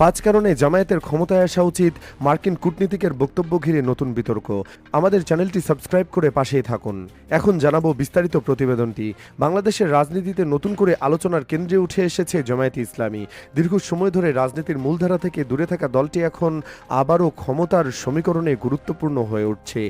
পাঁচ কারণে জামায়াতের ক্ষমতায় আসা উচিত মার্কিন কূটনীতিকের বক্তব্য ঘিরে নতুন বিতর্ক। আমাদের চ্যানেলটি সাবস্ক্রাইব করে পাশেই থাকুন। এখন জানাব বিস্তারিত প্রতিবেদনটি। বাংলাদেশের রাজনীতিতে নতুন করে আলোচনার কেন্দ্রে উঠে এসেছে জামায়াতে ইসলামী। দীর্ঘ সময় ধরে রাজনীতির মূলধারা থেকে দূরে থাকা দলটি এখন আবারও ক্ষমতার সমীকরণে গুরুত্বপূর্ণ হয়ে উঠছে।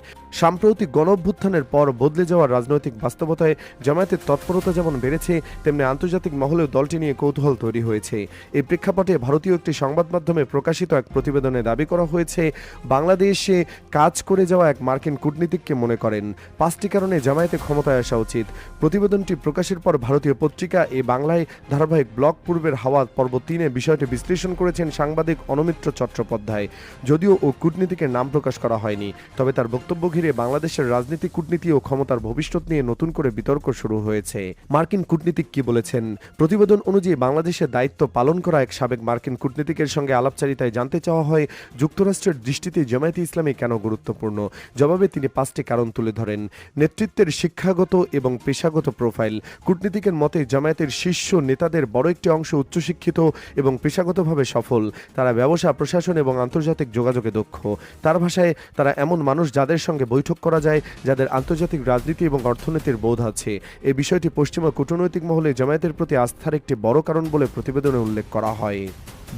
সাম্প্রতিক গণঅভ্যুত্থানের পর বদলে যাওয়া রাজনৈতিক বাস্তবতায় জামায়াতের তৎপরতা যেমন বেড়েছে, তেমনি আন্তর্জাতিক মহলেও দলটি নিয়ে কৌতূহল তৈরি হয়েছে। এই প্রেক্ষাপটে ভারতীয় একটি সংবাদ মাধ্যমে প্রকাশিত এক প্রতিবেদনে দাবি করা হয়েছে, বাংলাদেশে কাজ করে যাওয়া এক মার্কিন কূটনীতিককে মনে করেন। পাঁচটি কারণে জামায়াতে ক্ষমতায় আসা উচিত। প্রতিবেদনটি প্রকাশের পর ভারতীয় পত্রিকা এ বাংলায় ধারাবাহিক ব্লক পূর্বের হাওয়া পর্ব তিনে বিষয়টি বিশ্লেষণ করেছেন সাংবাদিক অনমিত্র চট্টোপাধ্যায়। যদিও ও কূটনীতিকের নাম প্রকাশ করা হয়নি, তবে তার বক্তব্য ঘিরে বাংলাদেশের রাজনীতি, কূটনীতি ও ক্ষমতার ভবিষ্যৎ নিয়ে নতুন করে বিতর্ক শুরু হয়েছে। মার্কিন কূটনীতিক কি বলেছেন? প্রতিবেদন অনুযায়ী বাংলাদেশের দায়িত্ব পালন করা এক সাবেক মার্কিন কূটনীতিকের সঙ্গে আলাপচারিতায় জানতে চাওয়া হয়, যুক্তরাষ্ট্রের দৃষ্টিতে জামায়াতে ইসলামী কেন গুরুত্বপূর্ণ? জবাবে তিনি পাঁচটি কারণ তুলে ধরেন। নেতৃত্বের শিক্ষাগত এবং পেশাগত প্রোফাইল। কূটনীতিকের মতে, জামায়াতের শীর্ষ নেতাদের বড় একটি অংশ উচ্চশিক্ষিত এবং পেশাগতভাবে সফল। তারা ব্যবসা, প্রশাসন এবং আন্তর্জাতিক যোগাযোগে দক্ষ। তার ভাষায়, তারা এমন মানুষ যাদের সঙ্গে বৈঠক করা যায়, যাদের আন্তর্জাতিক রাজনীতি এবং অর্থনীতির বোধ আছে। এই বিষয়টি পশ্চিমা কূটনৈতিক মহলে জামায়াতের প্রতি আস্থার একটি বড় কারণ বলে প্রতিবেদনে উল্লেখ করা হয়।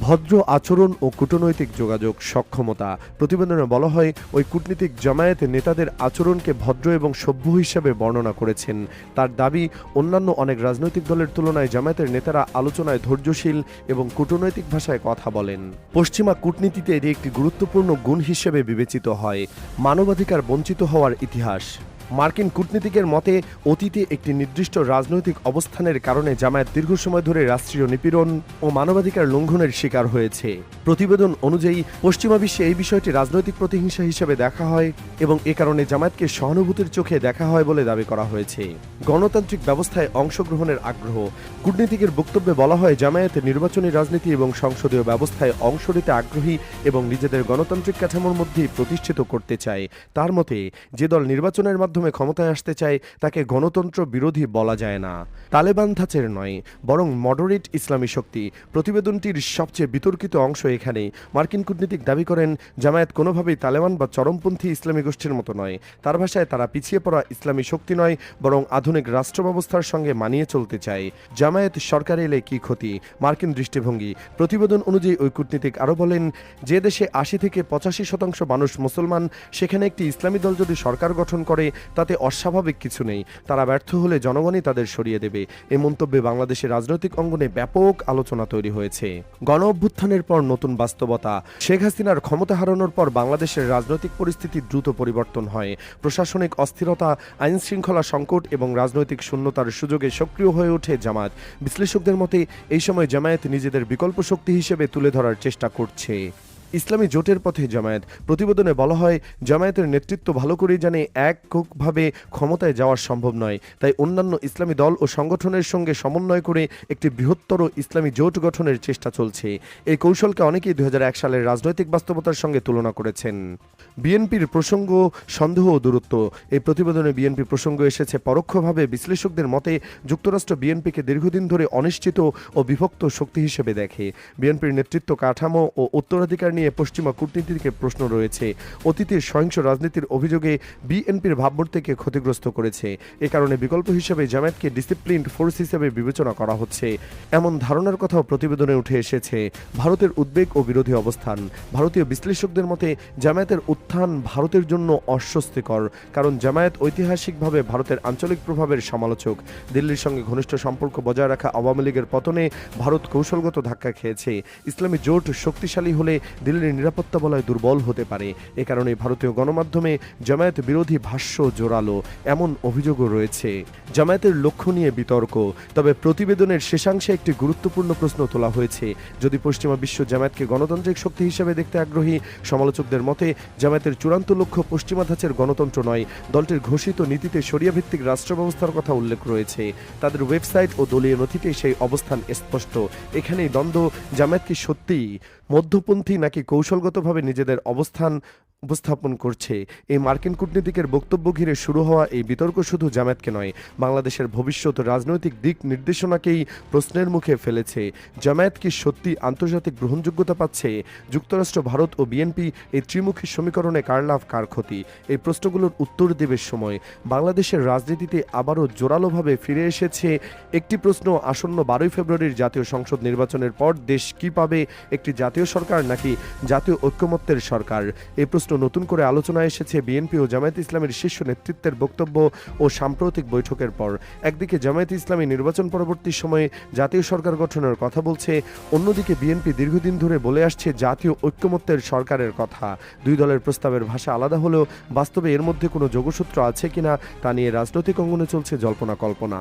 ভদ্র আচরণ ও কূটনৈতিক যোগাযোগ সক্ষমতা। প্রতিবেদনে বলা হয়, ওই কূটনীতিক জামায়াতে নেতাদের আচরণকে ভদ্র এবং সভ্য হিসাবে বর্ণনা করেছেন। তার দাবি, অন্যান্য অনেক রাজনৈতিক দলের তুলনায় জামায়াতের নেতারা আলোচনায় ধৈর্যশীল এবং কূটনৈতিক ভাষায় কথা বলেন। পশ্চিমা কূটনীতিতে এটি একটি গুরুত্বপূর্ণ গুণ হিসেবে বিবেচিত হয়। মানবাধিকার বঞ্চিত হওয়ার ইতিহাস। মার্কিন কূটনীতিকের মতে, অতীতে একটি নির্দিষ্ট রাজনৈতিক অবস্থানের কারণে জামায়াত দীর্ঘ সময় ধরে রাষ্ট্রীয় নিপীড়ন ও মানবাধিকার লঙ্ঘনের শিকার হয়েছে। প্রতিবেদন অনুযায়ী, পশ্চিমা বিশ্বে এই বিষয়টি রাজনৈতিক প্রতিহিংসা হিসেবে দেখা হয় এবং এ কারণে জামায়াতকে সহানুভূতির চোখে দেখা হয় বলে দাবি করা হয়েছে। গণতান্ত্রিক ব্যবস্থায় অংশগ্রহণের আগ্রহ। কূটনীতিকের বক্তব্যে বলা হয়, জামায়াতে নির্বাচনী রাজনীতি এবং সংসদীয় ব্যবস্থায় অংশ নিতে আগ্রহী এবং নিজেদের গণতান্ত্রিক কাঠামোর মধ্যেই প্রতিষ্ঠিত করতে চায়। তার মতে, যে দল নির্বাচনের মাধ্যমে ক্ষমতায় আসতে চায়, তাকে গণতন্ত্র বিরোধী বলা যায় না। তালেবান ধাঁচের নয়, বরং মডারেট ইসলামী শক্তি। প্রতিবেদনটির সবচেয়ে বিতর্কিত অংশ এখানে। মার্কিন কূটনীতিক দাবি করেন, জামায়াত কোনোভাবেই তালেবান বা চরমপন্থী ইসলামী গোষ্ঠীর মতো নয়। তার ভাষায় তারা পিছিয়ে পড়া ইসলামী শক্তি নয়, বরং আধুনিক রাষ্ট্র ব্যবস্থার সঙ্গে মানিয়ে চলতে চায়। জামায়াত সরকারে এলে কি ক্ষতি? মার্কিন দৃষ্টিভঙ্গি। প্রতিবেদন অনুযায়ী ওই কূটনীতিক আরও বলেন, যে দেশে আশি থেকে পঁচাশি শতাংশ মানুষ মুসলমান, সেখানে একটি ইসলামী দল যদি সরকার গঠন করে তাতে অস্বাভাবিক কিছু নেই। তারা ব্যর্থ হলে জনগণই তাদের সরিয়ে দেবে। এ মন্তব্যে বাংলাদেশের রাজনৈতিক অঙ্গনে ব্যাপক আলোচনা তৈরি হয়েছে। গণ অভ্যুত্থানের পর নতুন বাস্তবতা। শেখ হাসিনার ক্ষমতা হারানোর পর বাংলাদেশের রাজনৈতিক পরিস্থিতি দ্রুত পরিবর্তন হয়। প্রশাসনিক অস্থিরতা আইন শৃঙ্খলা সংকট এবং রাজনৈতিক শূন্যতার সুযোগে সক্রিয় হয়ে ওঠে জামায়াত। বিশ্লেষকদের মতে, এই সময় জামায়াত নিজেদের বিকল্প শক্তি হিসেবে তুলে ধরার চেষ্টা করছে। ইসলামী জোটের পথে জামায়াত। প্রতিবেদনে বলা হয়, জামায়াতের নেতৃত্ব ভালো করেই জানে এককভাবে ক্ষমতায় যাওয়া সম্ভব নয়। তাই অন্যান্য ইসলামী দল ও সংগঠনের সঙ্গে সমন্বয় করে একটি বৃহত্তর ইসলামী জোট গঠনের চেষ্টা চলছে। এই কৌশলকে অনেকেই দু হাজার এক সালের রাজনৈতিক বাস্তবতার সঙ্গে তুলনা করেছেন। বিএনপির প্রসঙ্গ সন্দেহ ও দূরত্ব। এই প্রতিবেদনে বিএনপি প্রসঙ্গ এসেছে, পরোক্ষভাবে বিশ্লেষকদের মতে যুক্তরাষ্ট্র বিএনপিকে দীর্ঘদিন ধরে অনিশ্চিত ও বিভক্ত শক্তি হিসেবে দেখে। বিএনপির নেতৃত্ব কাঠামো ও উত্তরাধিকার নিয়ে পশ্চিমা কূটনীতিকে প্রশ্ন রয়েছে। অতীতের সহিংস রাজনীতির অভিযোগে বিএনপির ভাবমূর্তিকে ক্ষতিগ্রস্ত করেছে। এ কারণে বিকল্প হিসেবে জামায়াতকে ডিসিপ্লিনড ফোর্স হিসেবে বিবেচনা করা হচ্ছে। এমন ধারণার কথাও প্রতিবেদনে উঠে এসেছে। ভারতের উদ্বেগ ও বিরোধী অবস্থান। ভারতীয় বিশ্লেষকদের মতে, জামায়াতের উত্থান ভারতের জন্য অস্বস্তিকর, কারণ জামায়াত ঐতিহাসিকভাবে ভারতের আঞ্চলিক প্রভাবের সমালোচক। দিল্লির সঙ্গে ঘনিষ্ঠ সম্পর্ক বজায় রাখা আওয়ামী লীগের পতনে ভারত কৌশলগত ধাক্কা খেয়েছে। ইসলামী জোট শক্তিশালী হলে দিল্লির নিরাপত্তা বলয় দুর্বল হতে পারে। এ কারণে ভারতীয় গণমাধ্যমে জামায়াত বিরোধী ভাষ্য জোরালো, এমন অভিযোগও রয়েছে। জামায়াতের লক্ষ্য নিয়ে বিতর্ক, তবে প্রতিবেদনের শেষাংশে একটি গুরুত্বপূর্ণ প্রশ্ন তোলা হয়েছে। যদি পশ্চিমা বিশ্ব জামায়াতকে গণতান্ত্রিক শক্তি হিসেবে দেখতে আগ্রহী, সমালোচকদের মতে জামায়াতের চূড়ান্ত লক্ষ্য পশ্চিমা ধাঁচের গণতন্ত্র নয়, দলটির ঘোষিত নীতিতে সরিয়াভিত্তিক রাষ্ট্র ব্যবস্থার কথা উল্লেখ রয়েছে। তাদের ওয়েবসাইট ও দলীয় নথিতে সেই অবস্থান স্পষ্ট। এখানেই দ্বন্দ্ব, জামায়াত কি সত্যিই মধ্যপন্থী নাকি কৌশলগতভাবে নিজেদের অবস্থান উপস্থাপন করছে। এই মার্কিন কূটনীতিকের বক্তব্য ঘিরে শুরু হওয়া এই বিতর্ক শুধু জামায়াতকে নয়, বাংলাদেশের ভবিষ্যৎ রাজনৈতিক দিক নির্দেশনাকেই প্রশ্নের মুখে ফেলেছে। জামায়াত কি সত্যি আন্তর্জাতিক গ্রহণযোগ্যতা পাচ্ছে? যুক্তরাষ্ট্র, ভারত ও বিএনপি এই ত্রিমুখী সমীকরণে কার লাভ, কার ক্ষতি? এই প্রশ্নগুলোর উত্তর দেবে সময়। বাংলাদেশের রাজনীতিতে আবারও জোরালোভাবে ফিরে এসেছে একটি প্রশ্ন আসন্ন বারোই ফেব্রুয়ারির জাতীয় সংসদ নির্বাচনের পর দেশ কি পাবে? একটি জাতীয় সরকার নাকি জাতীয় ঐক্যমত্যের সরকার? এই প্রশ্ন নতুন করে আলোচনায় এসেছে বিএনপি ও জামায়াত ইসলামের শীর্ষ নেতৃত্বের বক্তব্য ও সাম্প্রতিক বৈঠকের পর। একদিকে জামায়াত ইসলামী নির্বাচন পরবর্তী সময়ে জাতীয় সরকার গঠনের কথা বলছে, অন্যদিকে বিএনপি দীর্ঘদিন ধরে বলে আসছে জাতীয় ঐক্যমত্যের সরকারের কথা। দুই দলের প্রস্তাবের ভাষা আলাদা হলেও বাস্তবে এর মধ্যে কোনো যোগসূত্র আছে কিনা তা নিয়ে রাজনৈতিক অঙ্গনে চলছে জল্পনা কল্পনা।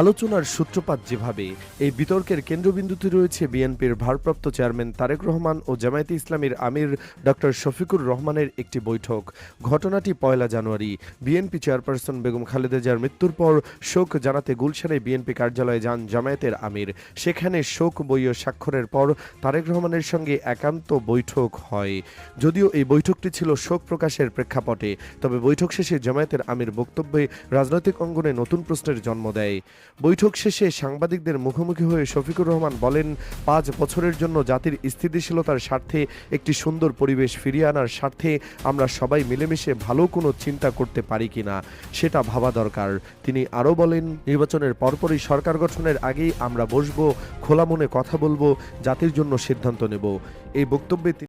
আলোচনার সূত্রপাত যেভাবে, এই বিতর্কের কেন্দ্রবিন্দুতে রয়েছে বিএনপির ভারপ্রাপ্ত চেয়ারম্যান তারেক রহমান ও জামায়াতে ইসলামীর আমির ডক্টর শফিকুর রহমানের একটি বৈঠক। ঘটনাটি পয়লা জানুয়ারি। বিএনপি চেয়ারপারসন বেগম খালেদা জিয়ার মৃত্যুর পর শোক জানাতে গুলশানে বিএনপি কার্যালয়ে যান জামায়াতের আমির। সেখানে শোক বইও স্বাক্ষরের পর তারেক রহমানের সঙ্গে একান্ত বৈঠক হয়। যদিও এই বৈঠকটি ছিল শোক প্রকাশের প্রেক্ষাপটে, তবে বৈঠক শেষে জামায়াতের আমির বক্তব্যে রাজনৈতিক অঙ্গনে নতুন প্রশ্নের জন্ম দেয়। বৈঠক শেষে সাংবাদিকদের মুখোমুখি হয়ে শফিকুর রহমান বলেন, পাঁচ বছরের জন্য জাতির স্থিতিশীলতার স্বার্থে একটি সুন্দর পরিবেশ ফিরিয়ে আনার স্বার্থে আমরা সবাই মিলেমিশে ভালো কোনো চিন্তা করতে পারি কিনা সেটা ভাবা দরকার। তিনি আরও বলেন, নির্বাচনের পরপরই সরকার গঠনের আগেই আমরা বসবো, খোলা মনে কথা বলব, জাতির জন্য সিদ্ধান্ত নেব। এই বক্তব্যে